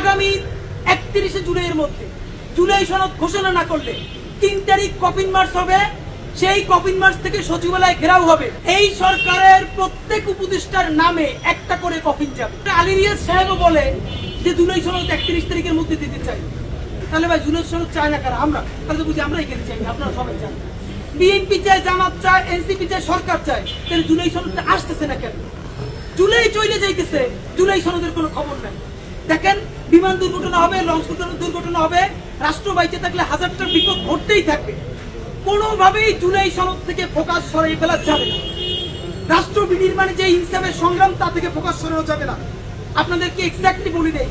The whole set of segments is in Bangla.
আগামী একত্রিশে জুলাইয়ের মধ্যে। জুলাই সনদ ঘোষণা না করলে তিন তারিখ কপিন মার্চ হবে, সেই কপিন মার্চ থেকে সচিবালয় ঘেরাও হবে। এই সরকারের প্রত্যেক উপদেষ্টার নামে একটা করে কপিন যাবে। আলিরিয়াস সাহেবও বলে যে জুলাই সনদ একত্রিশ তারিখের মধ্যে দিতে চাই। তাহলে ভাই, জুলাই সনদ চায় না কারা? আমরা। তাহলে তো বুঝি আমরা এখানে চাই, আপনারা সবাই চান বিএনপি চায়, জামাত চায়, এনসিপি চায়, সরকার চায়। তাহলে জুলাই সনদটা আসতেছে না কেন? জুলাই চলে যাইতেছে, জুলাই সনদের কোনো খবর নাই। দেখেন, বিমান দুর্ঘটনা হবে লঞ্চ দুর্ঘটনা হবে, রাষ্ট্র বাইচে থাকলে হাজারটা বিপদ ঘটতেই থাকবে। কোনোভাবেই জুলাই সনদ থেকে ফোকাস সরাই ফেলা যাবে না। রাষ্ট্র বিনির্মাণে যে ইনসাফের সংগ্রাম তা থেকে ফোকাস সরানো যাবে না। আপনাদেরকে এক্স্যাক্টলি বলে দেই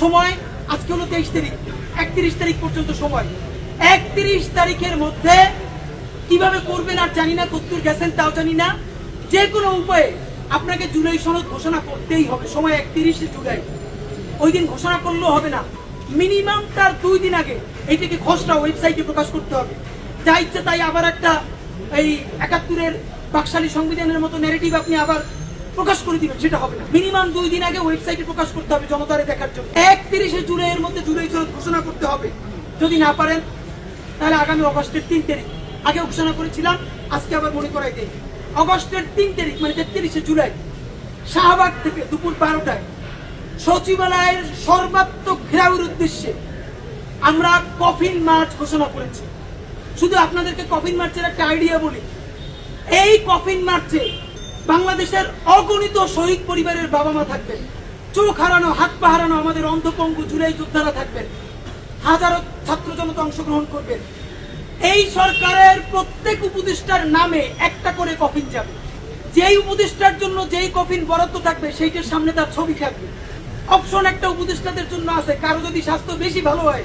সময়, আজকে হলো তেইশ তারিখ। একত্রিশ তারিখ পর্যন্ত সময়। একত্রিশ তারিখের মধ্যে কীভাবে করবেন আর জানি না কত্তুর গেছেন তাও জানি না। যে কোনো উপায়ে আপনাকে জুলাই সনদ ঘোষণা করতেই হবে। সময় একত্রিশে জুলাই। ওই দিন ঘোষণা করলেও হবে না। মিনিমাম তার দুই দিন আগে এইটাকে খসড়া ওয়েবসাইটে প্রকাশ করতে হবে। যা ইচ্ছে তাই আবার একটা এই একাত্তরের বাকশালী সংবিধানের মতো ন্যারেটিভ আপনি আবার প্রকাশ করে দিবেন, সেটা হবে না। মিনিমাম দুই দিন আগে ওয়েবসাইটে প্রকাশ করতে হবে জনতারে দেখার জন্য। একত্রিশে জুলাইয়ের মধ্যে জুলাই সনদ ঘোষণা করতে হবে। যদি না পারেন, তাহলে আগামী অগস্টের তিন তারিখ। আগে ঘোষণা করেছিলাম, আজকে আবার মনে করাই দেই। অগস্টের তিন তারিখ মানে তেত্রিশে জুলাই, শাহবাগ থেকে দুপুর বারোটায় সচিবালয়ের সর্বাত্মক ঘেরাওয়ের উদ্দেশ্যে আমরা কফিন মার্চ ঘোষণা করেছি। শুধু আপনাদেরকে কফিন মার্চের একটা আইডিয়া বলি। এই কফিন মার্চে বাংলাদেশের অগণিত শহীদ পরিবারের বাবা মা থাকবেন। চোখ হারানো, হাত পা হারানো আমাদের অন্ধপঙ্গু জুলাই যোদ্ধারা থাকবেন। হাজারো ছাত্র জনতা অংশগ্রহণ করবেন। এই সরকারের প্রত্যেক উপদেষ্টার নামে একটা করে কফিন যাবে। যেই উপদেষ্টার জন্য যেই কফিন বরাদ্দ থাকবে, সেইটার সামনে তার ছবি থাকবে। অপশন একটা উপদেষ্টাদের জন্য আছে। কারও যদি স্বাস্থ্য বেশি ভালো হয়,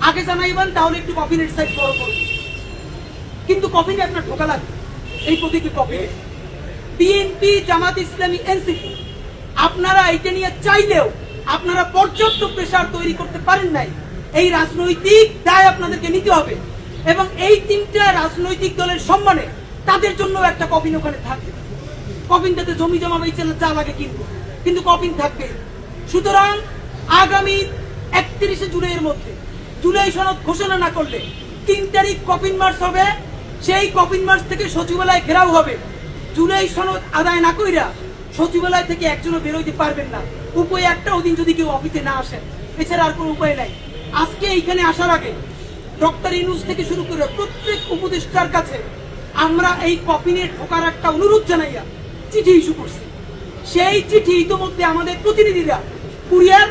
আগে জানাইবেন, তাহলে একটু কফিনের সাইজ বড় করবে কিন্তু কফিনে আপনার ঢোকা লাগবে। এই প্রতীকী কফিনে বিএনপি জামাত ইসলামী এনসিপি আপনারা এটা নিয়ে চাইলেও আপনারা পর্যাপ্ত প্রেসার তৈরি করতে পারেন নাই। এই রাজনৈতিক দায় আপনাদেরকে নিতে হবে। এবং এই তিনটা রাজনৈতিক দলের সম্মানে তাদের জন্য একটা কফিন ওখানে থাকবে। কফিনটাতে জমি জমা বেচে যা লাগে কিনবো। কিন্তু কফিন থাকবে। সুতরাং আগামী একত্রিশে জুলাইয়ের মধ্যে, জুলাই সনদ ঘোষণা না করলে তিন তারিখ কপিন মার্চ হবে, সেই কপিন মার্চ থেকে সচিবালয় ঘেরাও হবে। জুলাই সনদ আদায় না কইরা সচিবালয় থেকে একজনও বেরোইতে পারবেন না। উপায় একটা ওদিন যদি কেউ অফিসে না আসেন, এছাড়া আর কোনো উপায় নাই। আজকে এইখানে আসার আগে ডক্টর ইনুস থেকে শুরু করে প্রত্যেক উপদেষ্টার কাছে আমরা এই কফিনে ঢোকার একটা অনুরোধ জানাইয়া চিঠি ইস্যু করছি। সেই চিঠি ইতিমধ্যে আমাদের প্রতিনিধিরা কুরিয়ার